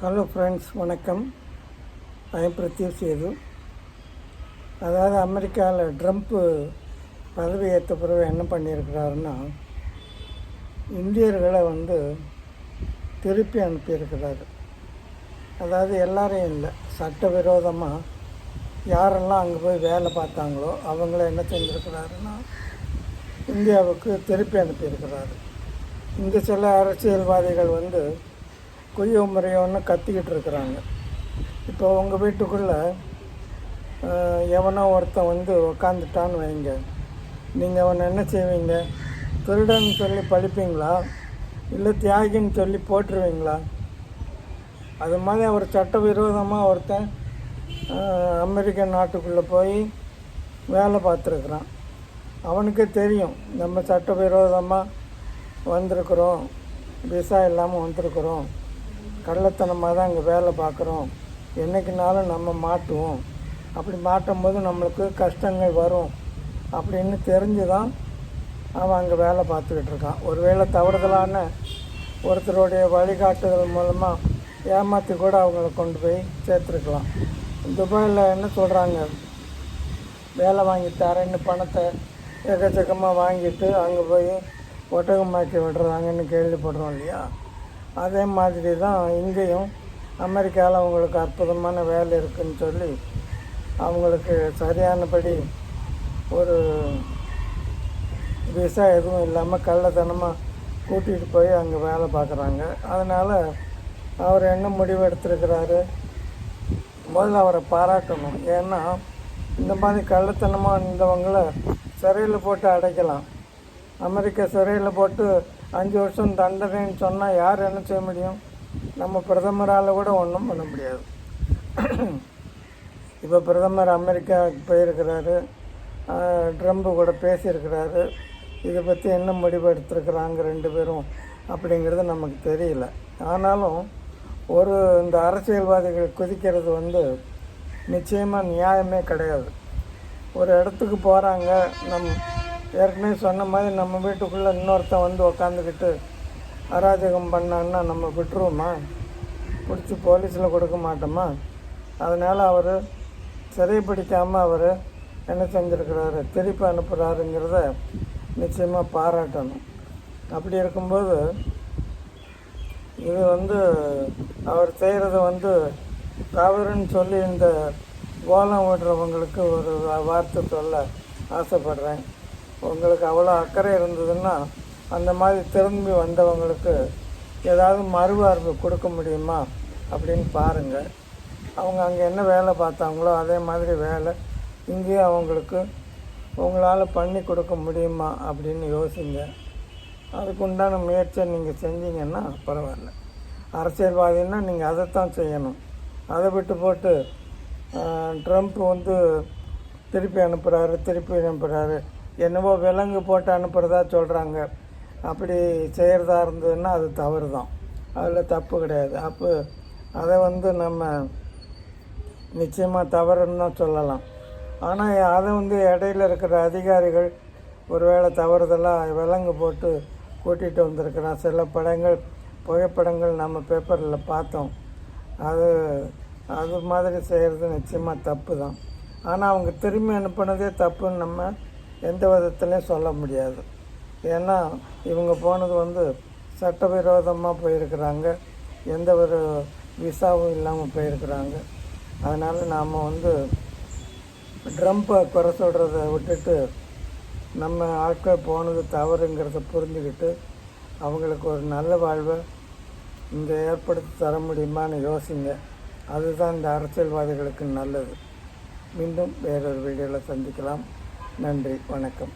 Hello friends வணக்கம். I'm Prathyu Sethu அதாவது அமெரிக்காவில் ட்ரம்ப்பு பதவி ஏற்ற பிறகு என்ன பண்ணியிருக்கிறாருன்னா இந்தியர்களை வந்து திருப்பி அனுப்பியிருக்கிறாரு. அதாவது எல்லாரையும் இல்லை சட்டவிரோதமாக யாரெல்லாம் அங்கே போய் வேலை பார்த்தாங்களோ அவங்கள என்ன செஞ்சுருக்கிறாருன்னா இந்தியாவுக்கு திருப்பி அனுப்பியிருக்கிறாரு. இங்கே சில அரசியல்வாதிகள் வந்து குய்யோ முறையோன்னு கத்திக்கிட்டு இருக்கிறாங்க. இப்போ உங்கள் வீட்டுக்குள்ளே எவனோ ஒருத்தன் வந்து உக்காந்துட்டான்னு வைங்க. நீங்கள் அவனை என்ன செய்வீங்க? திருடன்னு சொல்லி படிப்பீங்களா இல்லை தியாகின்னு சொல்லி போட்டுருவீங்களா அது மாதிரி அவர் சட்டவிரோதமாக ஒருத்தன் அமெரிக்க நாட்டுக்குள்ளே போய் வேலை பார்த்துருக்குறான். அவனுக்கே தெரியும் நம்ம சட்டவிரோதமாக வந்திருக்கிறோம் விசா இல்லாமல் வந்திருக்கிறோம். கள்ளத்தனமாக தான் இங்கே வேலை பார்க்குறோம். என்றைக்குனாலும் நம்ம மாட்டுவோம். அப்படி மாட்டும் போது நம்மளுக்கு கஷ்டங்கள் வரும். அப்படின்னு தெரிஞ்சு தான் அவன் அங்கே வேலை பார்த்துக்கிட்டு இருக்கான். ஒருவேளை தவறுதலான ஒருத்தருடைய வழிகாட்டுதல் மூலமாக ஏமாற்றி கூட அவங்கள கொண்டு போய் சேர்த்துருக்கலாம். துபாயில் என்ன சொல்கிறாங்க வேலை வாங்கி தரேன்னு பணத்தை எக்கச்சக்கமாக வாங்கிட்டு அங்கே போய் ஒட்டகமாக்கி விடுறாங்கன்னு கேள்விப்படுறோம் இல்லையா? அதே மாதிரி தான் இங்கேயும் அமெரிக்காவில் அவங்களுக்கு அற்புதமான வேலை இருக்குதுன்னு சொல்லி அவங்களுக்கு சரியானபடி ஒரு விசா எதுவும் இல்லாமல் கள்ளத்தனமாக கூட்டிகிட்டு போய் அங்கே வேலை பார்க்குறாங்க அதனால் அவர் என்ன முடிவு எடுத்திருக்கிறாரு? முதல்ல அவரை பாராட்டணும். ஏன்னா இந்த மாதிரி கள்ளத்தனமாக இருந்தவங்கள சிறையில் போட்டு அடைக்கலாம். அமெரிக்க சிறையில் போட்டு அஞ்சு வருஷம் தண்டனைன்னு சொன்னால் யார் என்ன செய்ய முடியும்? நம்ம பிரதமரால் கூட ஒன்றும் பண்ண முடியாது. இப்போ பிரதமர் அமெரிக்காவுக்கு போயிருக்கிறாரு. ட்ரம்ப்பு கூட பேசியிருக்கிறாரு. இதை பற்றி என்ன முடிவு எடுத்திருக்கிறாங்க ரெண்டு பேரும் அப்படிங்கிறது நமக்கு தெரியல. ஆனாலும் ஒரு இந்த அரசியல்வாதிகள் குதிக்கிறது வந்து நிச்சயமாக நியாயமே கிடையாது. ஒரு இடத்துக்கு போகிறாங்க நம் ஏற்கனவே சொன்ன மாதிரி நம்ம வீட்டுக்குள்ளே இன்னொருத்தன் வந்து உக்காந்துக்கிட்டு அராஜகம் பண்ணான்னா நம்ம விட்டுருவோமா? பிடிச்சி போலீஸில் கொடுக்க மாட்டோமா? அதனால் அவர் சிறைப்பிடிக்காமல் அவர் என்ன செஞ்சுருக்கிறாரு? திருப்பி அனுப்புகிறாருங்கிறத நிச்சயமாக பாராட்டணும். அப்படி இருக்கும்போது இது வந்து அவர் செய்கிறத வந்து தவறுன்னு சொல்லி இந்த கோலம் ஓடுறவங்களுக்கு ஒரு வார்த்தை சொல்ல ஆசைப்படுறேன். உங்களுக்கு அவ்வளோ அக்கறை இருந்ததுன்னா அந்த மாதிரி திரும்பி வந்தவங்களுக்கு ஏதாவது மறுவாழ்வு கொடுக்க முடியுமா அப்படின்னு பாருங்கள் அவங்க அங்கே என்ன வேலை பார்த்தாங்களோ அதே மாதிரி வேலை. இங்கேயும் அவங்களுக்கு உங்களால் பண்ணி கொடுக்க முடியுமா அப்படின்னு யோசிங்க. அதுக்கு உண்டான முயற்சியை நீங்கள் செஞ்சீங்கன்னா பரவாயில்ல. அரசியல்வாதின்னா நீங்கள் அதைத்தான் செய்யணும். அதை விட்டு போட்டு ட்ரம்ப் வந்து திருப்பி அனுப்புகிறாரு திருப்பி அனுப்புகிறாரு என்னவோ விலங்கு போட்டு அனுப்புகிறதா சொல்கிறாங்க அப்படி செய்கிறதா இருந்ததுன்னா அது தவறு தான் அதில் தப்பு கிடையாது. அப்போ அதை வந்து நம்ம நிச்சயமாக தவறுன்னு தான் சொல்லலாம். ஆனால் அதை வந்து இடையில இருக்கிற அதிகாரிகள் ஒருவேளை தவறுதலாக விலங்கு போட்டு கூட்டிகிட்டு வந்திருக்கிறான் சில படங்கள் புகைப்படங்கள் நம்ம பேப்பரில் பார்த்தோம். அது அது மாதிரி செய்கிறது நிச்சயமாக தப்பு தான் ஆனால் அவங்க திரும்பி அனுப்புனதே தப்புன்னு நம்ம எந்த விதத்துலையும் சொல்ல முடியாது. ஏன்னா இவங்க போனது வந்து சட்டவிரோதமாக போயிருக்கிறாங்க. எந்த ஒரு விசாவும் இல்லாமல் போயிருக்கிறாங்க. அதனால் நாம் வந்து ட்ரம்ப்பை குறை சொல்கிறத விட்டுட்டு நம்ம ஆட்கள் போனது தவறுங்கிறத புரிஞ்சுக்கிட்டு அவங்களுக்கு ஒரு நல்ல வாழ்வை இங்கே ஏற்படுத்தி தர முடியுமான்னு யோசிங்க. அதுதான் இந்த அரசியல்வாதிகளுக்கு நல்லது. மீண்டும் வேறொரு வீடியோவில் சந்திக்கலாம். நன்றி வணக்கம்.